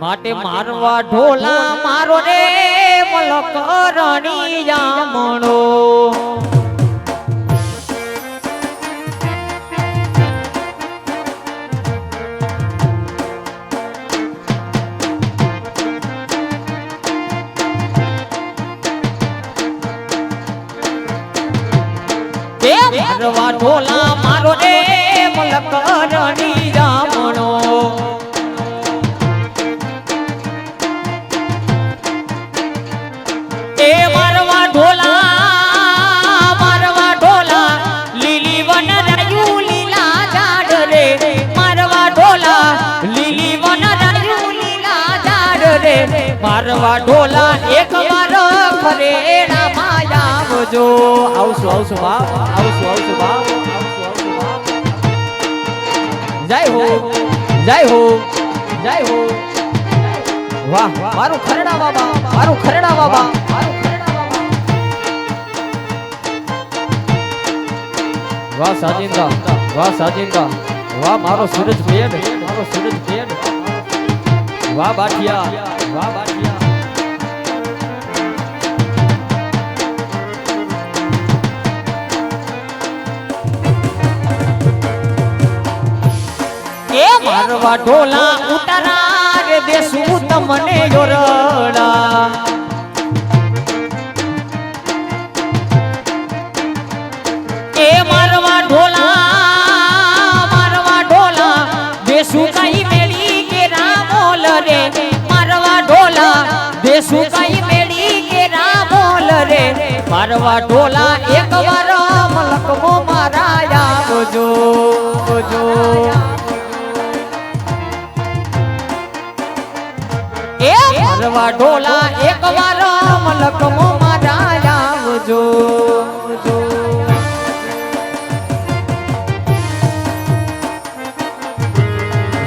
માટે મારવા ઢોલા મારો રે મલકરણી જામણો મારવા ઢોલા મારવા ઢોલા એક વાર ખરેડા માયા આવજો. આવશું આવશું બાપ આવશું આવશું બાપ આવશું આવશું બાપ જય હો જય હો જય હો. વાહ, મારું ખરડા બાબા, મારું ખરડા બાબા. મારું ખરડા બાબા વાહ, સાજિંદા વાહ સાજિંદા. વાહ, મારો સૂરજ બેન મારો સૂરજ બેન વાહ, બાઠિયા. વાહ બાઠિયા એ મારવા ઢોલા ઉતારા રે દેશું તમને યોરડા દેશું કઈ મેળી કે રામોલ રે? મારવા ઢોલા એક વાર મલકમો મારા આવજો જો એ મારવા ઢોલા એક વાર મલકમો મારા આવજો જો.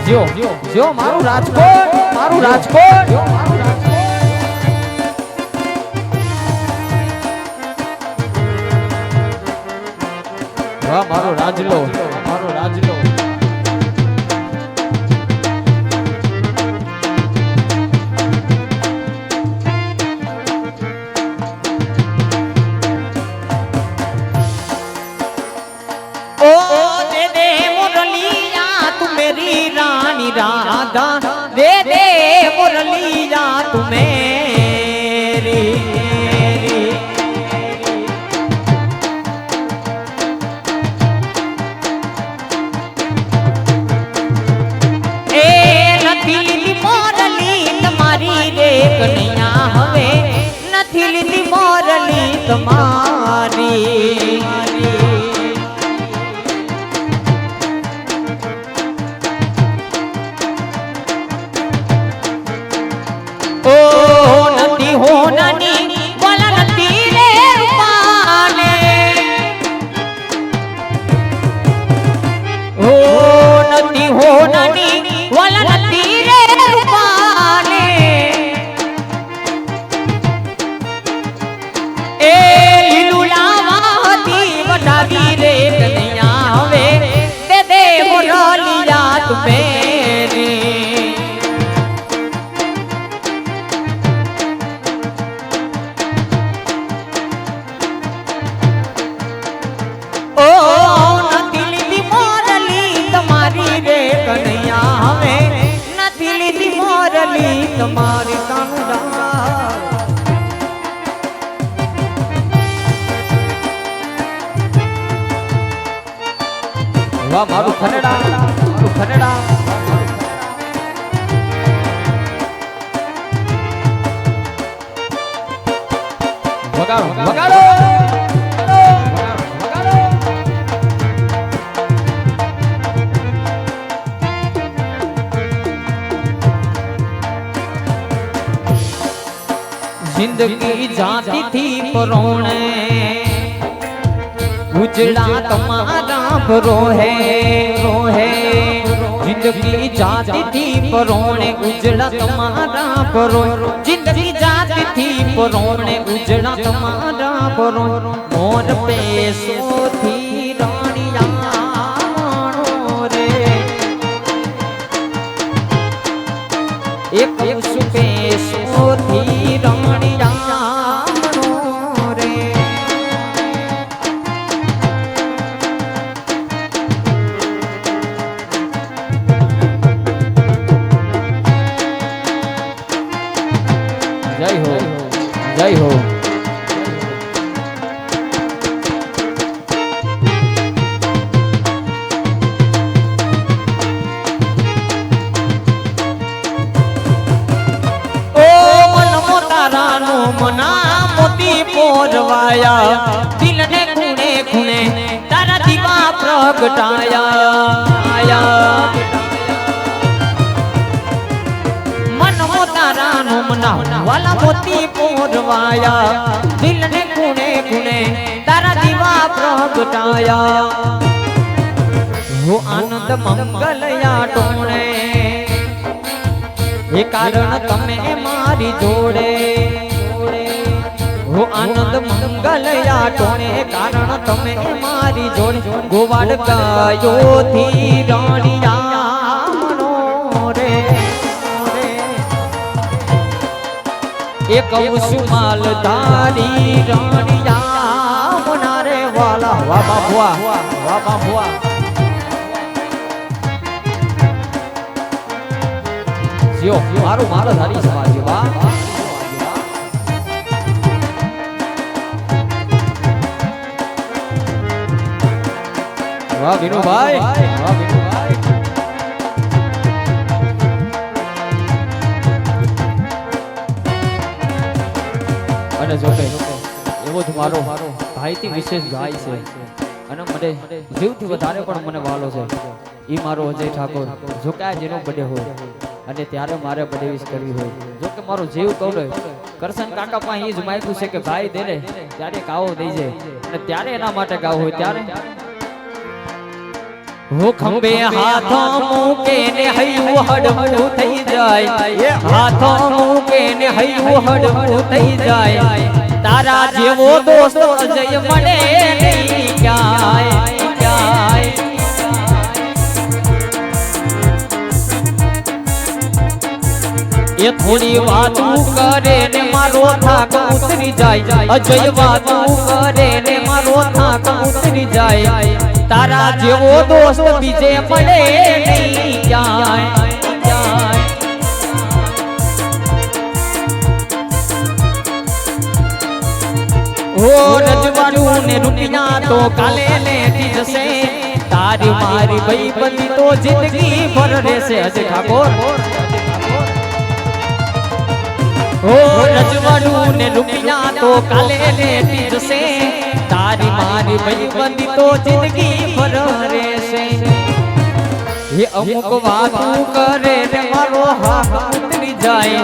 જો જ્યો, મારું રાજકોટ મારું રાજકોટ. વાહ મારો રાજલો મારો રાજલો ओ दे दे मुरलिया तू मेरी रानी राधा दे दे मुरलिया तू હવે નથી લીધી મોરલી તમારી કાનુડા વાહ મારું ખનેડા મારું ખનેડા. વગાડો વગાડો. જિંદગી જાતી થી પરોણે, ઉજળા તમારા રોહે રોહે જિંદગી જાતી થી પરોણે, ઉજળા તમારા પરો જિંદગી જાતી થી પરોણે, ઉજળા તમારા પરો મોર પેસો જય હો જય હો. મના મોતી પોરવાયા દિલને ખૂણે ખૂણે તારા દીવા પ્રગટાયા. આયા મોતારાનો વાલા મોતી પોરવાયા, દિલને કુણે કુણે તારા દીવા પ્રગટાયા. હો આનંદ મંગલયા ટોણે, એ કારણ તમે મારી જોડે. હો આનંદ મંગલયા ટોણે કારણ તમે મારી જોડે. ગોવાડ ગાયો થી રાણિયાનો એ કહું છું માલધારી રાણિયા મનારે વાલા. વાહ બાબુઆ વા બાબુઆ જીઓ, મારું માલ ધારી સમાજ વાહ. વાહ, વિનુભાઈ. વાહ, વિનુભાઈ. અને જોકે એવો જ મારો ભાઈથી વિશેષ ભાઈ છે. અને મને જીવથી વધારે પણ મને વાલો છે. એ મારો અજય ઠાકોર. જો કે આ જેનો બડે હોય. અને ત્યારે મારે બડે વિશ કરવી હોય. જો કે મારો જીવ ને કરશન કાકા પાસે એ જ માગ્યું છે કે ભાઈ દે ત્યારે ગાવો દઈ જાય. અને ત્યારે એના માટે ગાવું હોય. ત્યારે હો ખંભે હાથો મૂકે ને હૈયું હડવું થઈ જાય. હાથો મૂકે ને હૈયું હડવું થઈ જાય. તારા જેવો દોસ્ત અજય મળે થોડી વાતું કરે ને મારો થાક ઉતરી જાય. અજય વાતું કરે ને મારો થાક ઉતરી જાય. તારા જેવો દોસ્ત બીજે પડે નહીં જાય ઓ રજવાડું ને રૂપિયા તો કાલે લેતી જશે. તારી મારી ભાઈ બધી તો જિંદગી ભર રહેશે. અજય ઠાકોર. ઓ રજવાડું ને રૂપિયા તો કાલે લેતી જશે તારી મારી ભાઈ તો જિંદગી ભર રહેશે. એ અમુક વાતું કરે ને મારો હાથ ઉતરી જાય.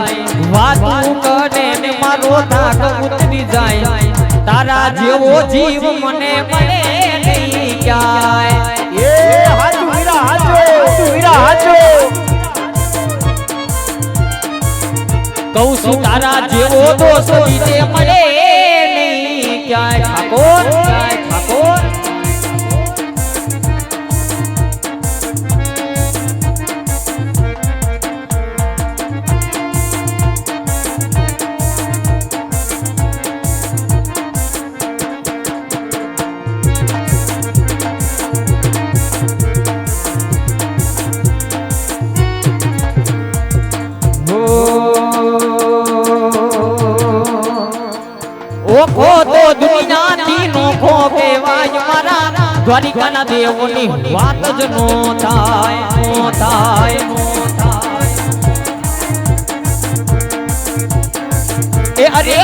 વાતું કરે ને મારો ધાક ઉતરી જાય. તારા જેવો જીવ મને મળે નહીં ક્યાંય. કહું છું તારા જેવો દોસ્ત બીજે મળે નહીં. ક્યાંય ઠાકોર દ્વારિકાના દેવોની વાત જ નો થાય એ અરે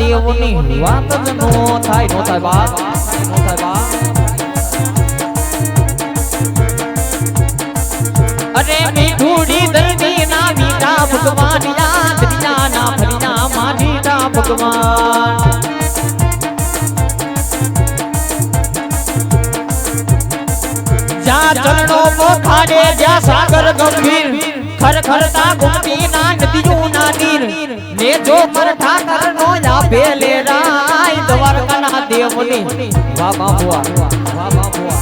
દેવોની વાત જ નો થાય નો થાય, બા. નો થાય માનીતા ભગવાન. જ્યાં ચરણો પોખાડે જ્યાં સાગર ગંભીર ખરખરતા ગુમતી ના નદીઓ ના નીર. ને જો મરઠા કરનો લાભે લે રાય દ્વારકાના દેવની. વાહ બાપુઆ વાહ બાપુઆ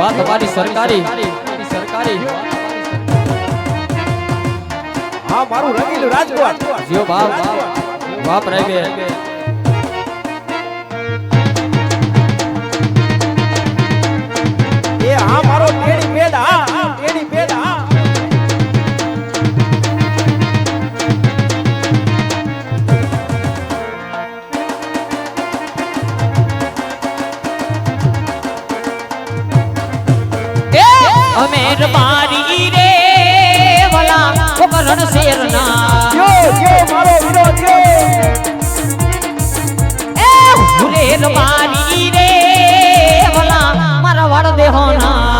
વાહ તમારી સરકારી સરકારી હા મારું રંગીલું રાજકોટ. જીઓ બાપ બાપ રહી. ગયા અમેર મારી રે વલા છોકરણ શેરના. યો યો મારો વિરોધ યો એ હુરેર મારી રે વલા મારા વાળ દેહોના.